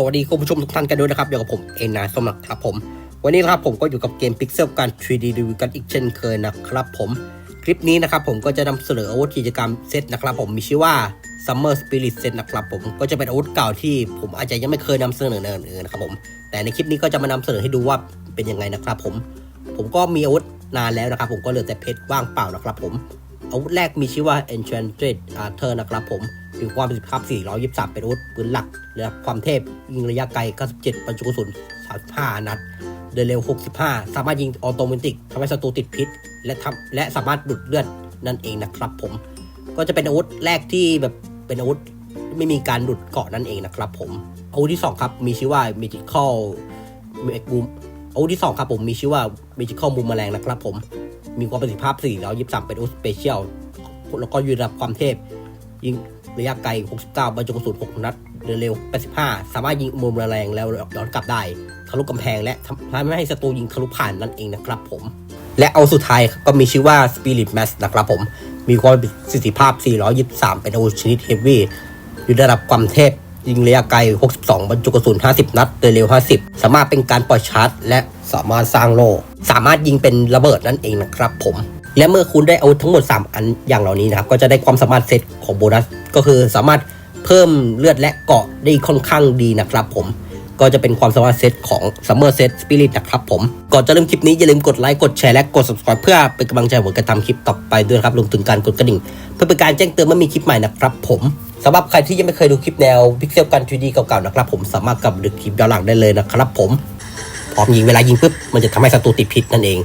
สวัสดีคุณผู้ชมทุกท่านกันด้วยนะครับ อยู่กับผมเอนนาสมัครครับผม วันนี้นะครับผมก็อยู่กับเกม Pixel การ 3D รีวิวกันอีกเช่นเคยนะครับผม คลิปนี้นะครับผมก็จะนำเสนออาวุธกิจกรรมเซตนะครับผมมีชื่อว่า Summer Spirit Set นะครับผมก็จะเป็นอาวุธเก่าที่ผมอาจจะยังไม่เคยนำเสนอเนินนะครับผม แต่ในคลิปนี้ก็จะมานำเสนอให้ดูว่าเป็นยังไงนะครับผม ผมก็มีอาวุธนานแล้วนะครับผมก็เหลือแต่เพชรว่างเปล่านะครับผม อาวุธแรกมีชื่อว่า Enchanted Archer นะครับผมมีความประสิทธิภาพ423 เป็นอาวุธปืนหลักระดับความเทพยิงระยะไกล 97บรรจุกระสุน35 นัด เดินเร็ว 65 สามารถยิงออโตเมติกทำให้ศัตรูติดพิษ และทำและสามารถดูดเลือดนั่นเองนะครับผม ก็จะเป็นอาวุธแรกที่แบบเป็นอาวุธไม่มีการดุดเกาะนั่นเองนะครับผม อาวุธที่ 2 ครับมีชื่อว่า Magical Boom อาวุธที่ 2 ครับผมมีชื่อว่า Magical Boom แมลงนะครับผม มีความประสิทธิภาพ423 เป็นอุสเปเชียล แล้วก็ยืนระดับความเทพ ยิงระยะไกล 69 บรรจุกระสุน 6 นัด เร็ว 85 สามารถยิงมุมแรงแล้วย้อนกลับได้ ทะลุกำแพงและทำให้ไม่ให้ศัตรูยิงทะลุผ่านนั่นเองนะครับผม และเอาสุดท้ายก็มีชื่อว่า Spirit Mass นะครับผม มีความประสิทธิภาพ 423 เป็นอาวุธชนิดเฮฟวี่อยู่ระดับความเทพยิงระยะไกล 62 บรรจุกระสุน 50 นัดเดินเร็ว 50 สามารถเป็นการปล่อยชาร์จ และ สามารถสร้างโล่สามารถยิงเป็นระเบิดนั่นเองนะครับผม และเมื่อคุณได้อาวุธทั้งหมด 3 อันอย่างเหล่านี้นะครับ ก็จะได้ความสามารถเซตของโบนัส ก็คือสามารถเพิ่มเลือดและเกาะได้ค่อนข้างดีนะครับผมก็จะเป็นความสามารถเซตของ Summer Set Spirit นะครับผม ก่อนจะเริ่มคลิปนี้อย่าลืมกดไลค์ กดแชร์และกด subscribe เพื่อเป็นกำลังใจผมการทำคลิปต่อไปด้วยครับรวมถึงการกดกระดิ่ง เพื่อเป็นการแจ้งเตือนเมื่อมีคลิปใหม่นะครับผมสำหรับใครที่ยังไม่เคยดูคลิปแนวพิกเซลกัน 3D เก่าๆนะครับผมสามารถกลับดูคลิปย้อนหลังได้เลยนะครับผม อมยิงเวลายิงปุ๊บมันจะทำให้ศัตรูติดพิษนั่นเอง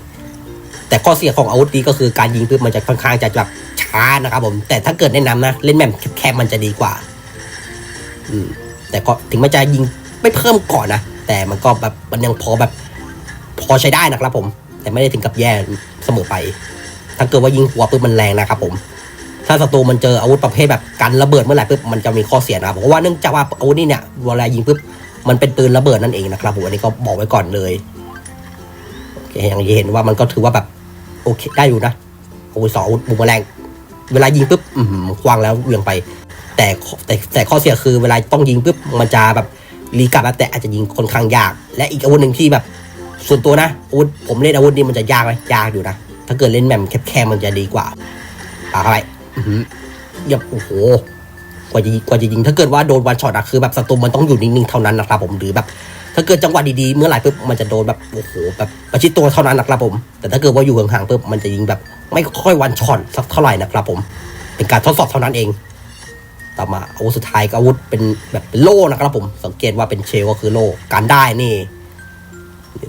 แต่ข้อเสียของอาวุธนี้ก็คือการยิงปุ๊บมันจะค่อนข้างจะแบบช้านะครับผมแต่ถ้าเกิดแนะนำนะเล่นแมปแคบๆมันจะดีกว่า อืม แต่ก็ถึงมันจะยิงไม่เพิ่มก่อนนะแต่มันก็แบบมันยังพอแบบ พอใช้ได้นะครับผม แต่ไม่ได้ถึงกับแย่เสมอไป ถ้าเกิดว่ายิงหัวปุ๊บมันแรงนะครับผมถ้าศัตรูมันเจออาวุธประเภทแบบกันระเบิดเมื่อไหร่ปุ๊บมันจะมีข้อเสียนะครับเพราะว่าเนื่องจากว่าอาวุธนี้เนี่ยเวลายิงปุ๊บ มันเป็นปืนระเบิดนั่นเองนะครับผมอันนี้ก็บอกไว้ก่อนเลยโอเคอย่างที่เห็นว่ามันก็ถือว่าแบบโอเคได้อยู่นะอาวุธสองอาวุธบุมแรงเวลายิงปุ๊บควางแล้วเวียงไป แต่แต่แต่ข้อเสียคือเวลาต้องยิงปุ๊บมันจะแบบรีกลับแล้วแต่อาจจะยิงค่อนข้างยาก และอีกอาวุธหนึ่งที่แบบ ส่วนตัวนะอาวุธผมเล่นอาวุธนี้มันจะยากไหมยากอยู่นะถ้าเกิดเล่นแมมแคบๆมันจะดีกว่าปาเข้าไปอื้อหือเยับโอ้โห กว่าจะกว่าจะยิง ถ้าเกิดว่าโดนวันช็อตอะคือแบบศัตรูมันต้องอยู่นิ่งๆเท่านั้นนะครับผมหรือแบบ ถ้าเกิดจังหวะดีๆเมื่อไหร่ปุ๊บมันจะโดนแบบโอ้โหแบบประชิดตัวเท่านั้นนะครับผม แต่ถ้าเกิดว่าอยู่ห่างๆปุ๊บมันจะยิงแบบ ไม่ค่อยวันช็อตสักเท่าไหร่นะครับผม เป็นการทดสอบเท่านั้นเอง ต่อมาอาวุธสุดท้ายก็อาวุธเป็นแบบเป็นโล่นะครับผม สังเกตว่าเป็นเชลก็คือโล่การได้นี่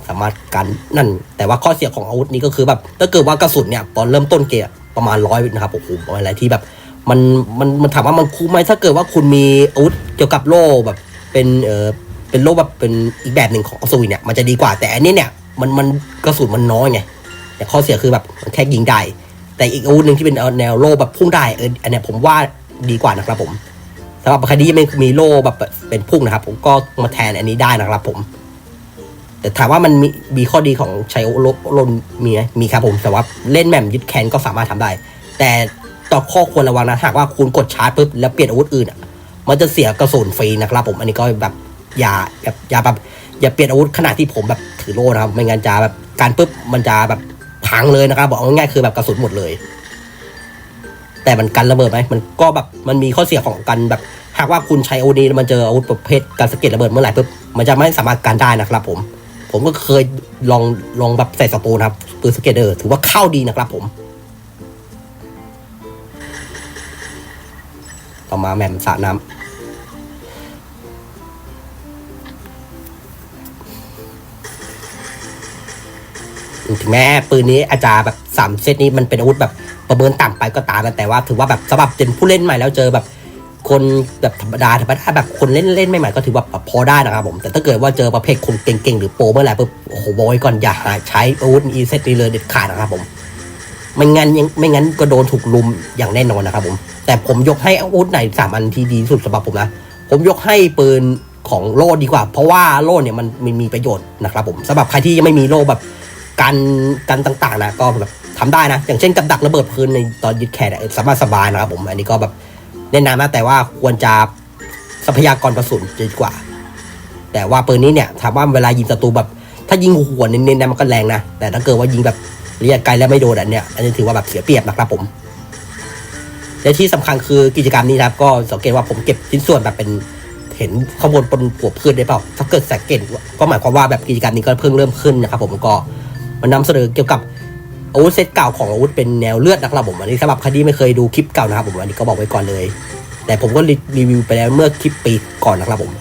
สามารถกันนั่น แต่ว่าข้อเสียของอาวุธนี้ก็คือแบบ ถ้าเกิดว่ากระสุนเนี่ยตอนเริ่มต้นเกมประมาณร้อยนะครับโอ้โหอะไรที่แบบ มันมันมันถามว่ามันคุ้มไหมถ้าเกิดว่าคุณมีอาวุธเกี่ยวกับโล่แบบเป็นเออเป็นโล่แบบเป็นอีกแบบหนึ่งของอสูรเนี่ยมันจะดีกว่าแต่อันนี้เนี่ยมันมันกระสุนมันน้อยไงแต่ข้อเสียคือแบบมันแค่ยิงได้แต่อีกอาวุธหนึ่งที่เป็นแนวโล่แบบพุ่งได้เอออันเนี้ยผมว่าดีกว่านะครับผมสำหรับครที่ยังไม่มีโล่แบบเป็นพุ่งนะครับ ผมก็มาแทนอันนี้ได้นะครับผม แต่ถามว่ามันมีมีข้อดีของใช้โลโลนมีไหมมีครับผมแต่ว่าเล่นแมมยึดแคนก็สามารถทำได้ แต่ ต่ข้อควรระวังนะหากว่าคุณกดชาร์จปุ๊บแล้วเปลี่ยนอาวุธอื่นอะมันจะเสียกระสุนฟรีนะครับผมอันนี้ก็แบบอย่าแบบอย่าแบบอย่าเปลี่ยนอาวุธขณะที่ผมแบบถือโล่นะครับไม่งั้นจะแบบการปุ๊บมันจะแบบพังเลยนะครับ บอกง่ายๆคือแบบกระสุนหมดเลย แต่มันกันระเบิดไหมมันก็แบบมันมีข้อเสียของกันแบบ หากว่าคุณใช้อาวุธนี้มันเจออาวุธประเภทการสะเก็ดระเบิดเมื่อไหร่ปุ๊บมันจะไม่สามารถกันได้นะครับ ผม ผมก็เคยลองลองแบบใส่สปูนะครับปืนสเก็ตเดอร์ถือว่าเข้าดีนะครับผม ต่อมาแหม่มสระน้ำถึงแม้ปืนนี้อาจจะแบบสามเซตนี้มันเป็นอาวุธแบบประเมินต่ำไปก็ตามนะแต่ว่าถือว่าแบบสำหรับเป็นผู้เล่นใหม่แล้วเจอแบบคนแบบธรรมดาธรรมดาแบบคนเล่นเล่นใหม่ๆก็ถือว่าพอได้นะครับผมแต่ถ้าเกิดว่าเจอประเภทคนเก่งๆ หรือโปรเมื่อไหร่ปุ๊บโอ้โหบอยก่อนอย่าหาใช้อาวุธอีเซตนี้เลยเด็ดขาดนะครับผม ไม่งั้นยังไม่งั้นก็โดนถูกลุมอย่างแน่นอนนะครับผม แต่ผมยกให้อาวุธไหนสามอันที่ดีที่สุดสำหรับผมนะ ผมยกให้ปืนของโล่ดีกว่า เพราะว่าโล่เนี่ยมันมมีประโยชน์นะครับผมสำหรับใครที่ยังไม่มีโล่แบบกันกันต่างๆนะก็แบบทำได้นะ อย่างเช่นกับดักระเบิดพื้นในตอนยึดแขนสามารถสบายนะครับผม อันนี้ก็แบบแนะนำนะแต่ว่าควรจะทรัพยากรกระสุนดีกว่า แต่ว่าปืนนี้เนี่ยถามว่าเวลายิงศัตรูแบบ ถ้ายิงหัวเน้นๆนะมันก็แรงนะแต่ถ้าเกิดว่ายิงแบบ ระยะไกลแล้วไม่โดนอันเนี้ยอันนี้ถือว่าแบบเสียเปรียบนะครับผมและที่สำคัญคือกิจกรรมนี้นะครับก็สังเกตว่าผมเก็บชิ้นส่วนแบบเป็นเห็นข้างบนบนหัวพืชได้เปล่าถ้าเกิดสังเกตก็หมายความว่าแบบกิจกรรมนี้ก็เพิ่งเริ่มขึ้นนะครับ ผมก็มันนำเสนอเกี่ยวกับอาวุธเซตเก่าของอาวุธเป็นแนวเลือดนะครับผมอันนี้สำหรับใครที่ไม่เคยดูคลิปเก่านะครับผมอันนี้ก็บอกไว้ก่อนเลย แต่ผมก็รีวิวไปแล้วเมื่อคลิปปีก่อนนะครับผม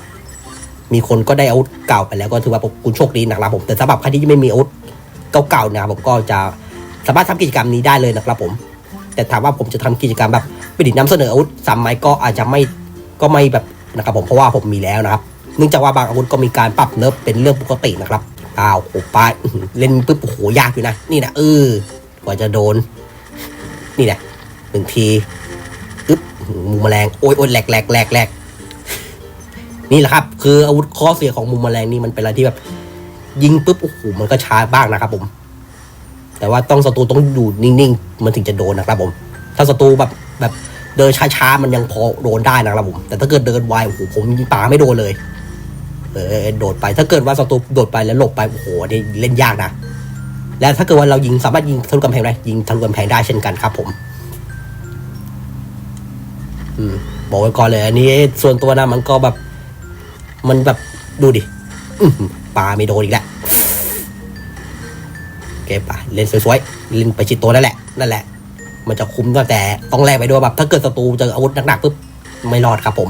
มีคนก็ได้อาวุธเก่าไปแล้วก็ถือว่าผมคุณโชคดีนะครับผมแต่สำหรับใครที่ไม่มีอาวุธ เก่าๆนะครับผมก็จะสามารถทำกิจกรรมนี้ได้เลยนะครับผม แต่ถามว่าผมจะทำกิจกรรมแบบประดิษฐ์นำเสนออาวุธซ้ำไหมก็อาจจะไม่ก็ไม่แบบนะครับผมเพราะว่าผมมีแล้วนะครับเนื่องจากว่าบางอาวุธก็มีการปรับเนิร์ฟเป็นเรื่องปกตินะครับอ้าวโอ้ปาอื้อหือเล่นปุ๊บโอ้โหยากอยู่นะ นี่นะเออกว่าจะโดน นี่นะหนึ่งทีอึ๊บอื้อหือมูแมลงโอ้ยโอ้ยแหลกแหลกแหลกแหลกนี่แหละครับ คืออาวุธข้อเสียของมูแมลงนี่มันเป็นอะไรที่แบบ ยิงปุ๊บโอ้โหมันก็ช้าบ้างนะครับผม แต่ว่าต้องศัตรูต้องอยู่นิ่งๆ มันถึงจะโดนนะครับผม ถ้าศัตรูแบบแบบเดินช้าๆ มันยังพอโดนได้นะครับผม แต่ถ้าเกิดเดินไวโอ้โหผมยิงป่าไม่โดนเลย เออโดดไป ถ้าเกิดว่าศัตรูโดดไปแล้วหลบไปโอ้โหนี่เล่นยากนะ และถ้าเกิดว่าเรายิงสามารถยิงทะลุกำแพงได้ยิงทะลุกำแพงได้เช่นกันครับผม อืมบอกไว้ก่อนเลยอันนี้ส่วนตัวนะมันก็แบบ มันแบบดูดิปลาไม่โดนอีกแล้ว ป่ะเล่นสวยๆเล่นไปชิดตัวนั่นแหละนั่นแหละ มันจะคุ้มตั้งแต่ต้องแลกไปด้วยแบบถ้าเกิดศัตรูเจออาวุธหนักๆปุ๊บไม่รอดครับผม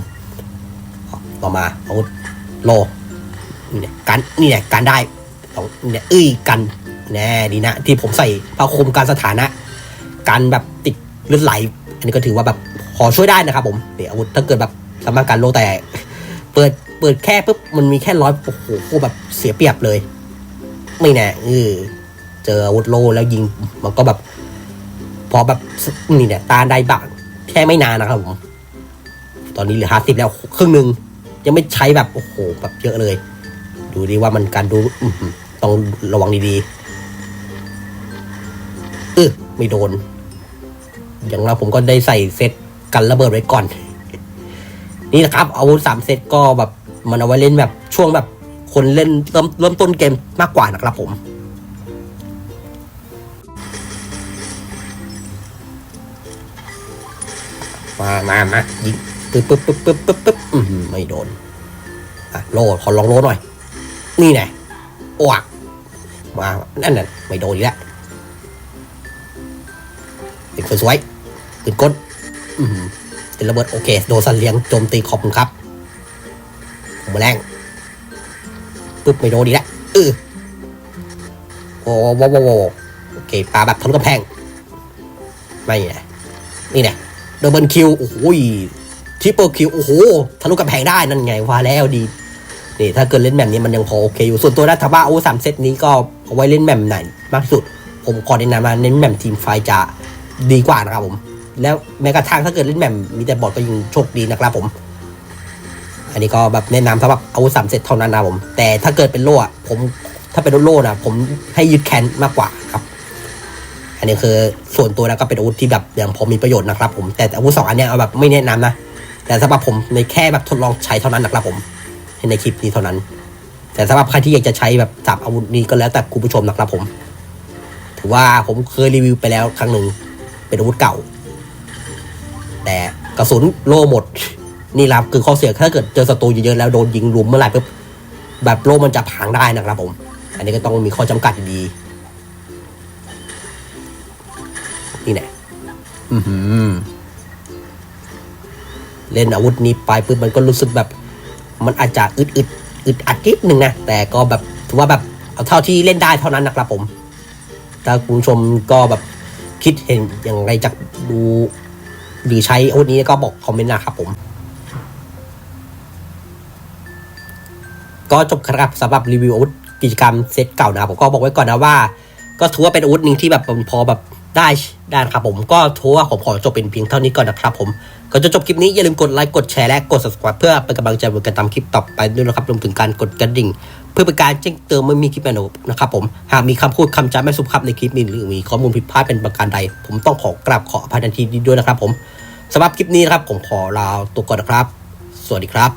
ต่อมาอาวุธโลนี่เนี่ยกันนี่เนี่ยการได้สองเนี่ยเอ้ยกันแน่ดีนะ ที่ผมใส่ผ้าคลุมการสถานะ การแบบติดเลือดไหล อันนี้ก็ถือว่าแบบพอช่วยได้นะครับผมเนี่ยอาวุธถ้าเกิดแบบสามารถการโลแต่ เปิดเปิดแค่ปุ๊บมันมีแค่ร้อยโอ้โหแบบเสียเปรียบเลย ไม่แน่เออ เจออาวุธโลแล้วยิงมันก็แบบ พอแบบนี่เนี่ย ตาได้บ้างแค่ไม่นานนะครับผม ตอนนี้เหลือห้าสิบแล้วครึ่งหนึ่งยังไม่ใช้แบบโอ้โหแบบเยอะเลย ดูดีว่ามันการดูต้องระวังดีๆเออไม่โดน อย่างเราผมก็ได้ใส่เซตกันระเบิดไว้ก่อน นี่นะครับอาวุธสามเซตก็แบบมันเอาไว้เล่นแบบช่วงแบบคนเล่นเริ่มเริ่มต้นเกมมากกว่านะครับผม มามามายิงปึ๊บปึ๊บปึ๊บปึ๊บปึ๊บปึ๊บอือหือไม่โดนอะโลขอลองโลหน่อย นี่ไงโอ้กมานั่นน่ะไม่โดนอีกแล้วติดสวยๆติดก้นอือหือติดระเบิดโอเค โดนสันเลี้ยงโจมตีขอบคุณครับผมาแรงปึ๊บไม่โดนอีกแล้วเออโอ้โหโว้โว้โว้โอเคปลาแบบทะลุกำแพง ไม่ไงนี่ไง ดับเบิลคิวโอ้โหทิปเปิลคิวโอ้โหทะลุกำแพงได้นั่นไงว่าแล้วดีนี่ถ้าเกิดเล่นแบบนี้มันยังพอโอเคอยู่ส่วนตัวนะถ้าว่าโอ้สามเซตนี้ก็เอาไว้เล่นแบบไหนมากที่สุด ผมขอแนะนำมาเน้นแบบทีมไฟจะดีกว่านะครับผม แล้วแม้กระทั่งถ้าเกิดเล่นแบบมีแต่บอทก็ยังโชคดีนะครับผม อันนี้ก็แบบแนะนำสำหรับอาวุธสามเซตเท่านั้นนะผม แต่ถ้าเกิดเป็นโล่ผมถ้าเป็นโล่นะผมให้ยึดแคนมากกว่าครับ อันนี้คือส่วนตัวนะก็เป็นอาวุธที่แบบอย่างพอมีประโยชน์นะครับผมแต่อาวุธสองอันเนี้ยเอาแบบไม่แนะนำนะ แต่สำหรับผมในแค่แบบทดลองใช้เท่านั้นนะครับผมในคลิปนี้เท่านั้น แต่สำหรับใครที่อยากจะใช้แบบจับอาวุธนี้ก็แล้วแต่คุณผู้ชมนะครับผม ถือว่าผมเคยรีวิวไปแล้วครั้งหนึ่งเป็นอาวุธเก่า แต่กระสุนโล่หมดนี่แหละครับคือข้อเสียถ้าเกิดเจอศัตรูเยอะๆแล้วโดนยิงรุมเมื่อไหร่ปุ๊บแบบโล่มันจะพังได้นะครับผม อันนี้ก็ต้องมีข้อจำกัดดี นี่แหละอือหือเล่นอาวุธนี้ไปปุ๊บมันก็รู้สึกแบบ มันอาจจะอึดอึดอึดอัดนิดนึงนะ แต่ก็แบบถือว่าแบบเอาเท่าที่เล่นได้เท่านั้นนะครับผม ถ้าคุณผู้ชมก็แบบคิดเห็นอย่างไรจากดูหรือใช้อาวุธนี้ก็บอกคอมเมนต์นะครับผมก็จบครับสำหรับรีวิวอาวุธกิจกรรมเซตเก่านะครับผมก็บอกไว้ก่อนนะว่า ก็ถือว่าเป็นอาวุธหนึ่งที่แบบพอแบบ ได้ได้นครับผมก็ถือว่าผมขอจบเป็นเพียงเท่านี้ก่อนนะครับผมก่อนจะจบคลิปนี้อย่าลืมกดไลค์กดแชร์และกด subscribe เพื่อเป็นกำลังใจในการทำคลิปต่อไปด้วยนะครับรวมถึงการกดกระดิ่ง เพื่อเป็นการแจ้งเตือนเมื่อมีคลิปใหม่ๆนะครับผมหากมีคำพูดคำจาไม่สุภาพในคลิปนี้หรือมีข้อมูลผิดพลาดเป็นประการใด ผมต้องขอกราบขออภัยทันทีด้วยนะครับผมสำหรับคลิปนี้นะครับผมขอลาตัวก่อนนะครับ สวัสดีครับ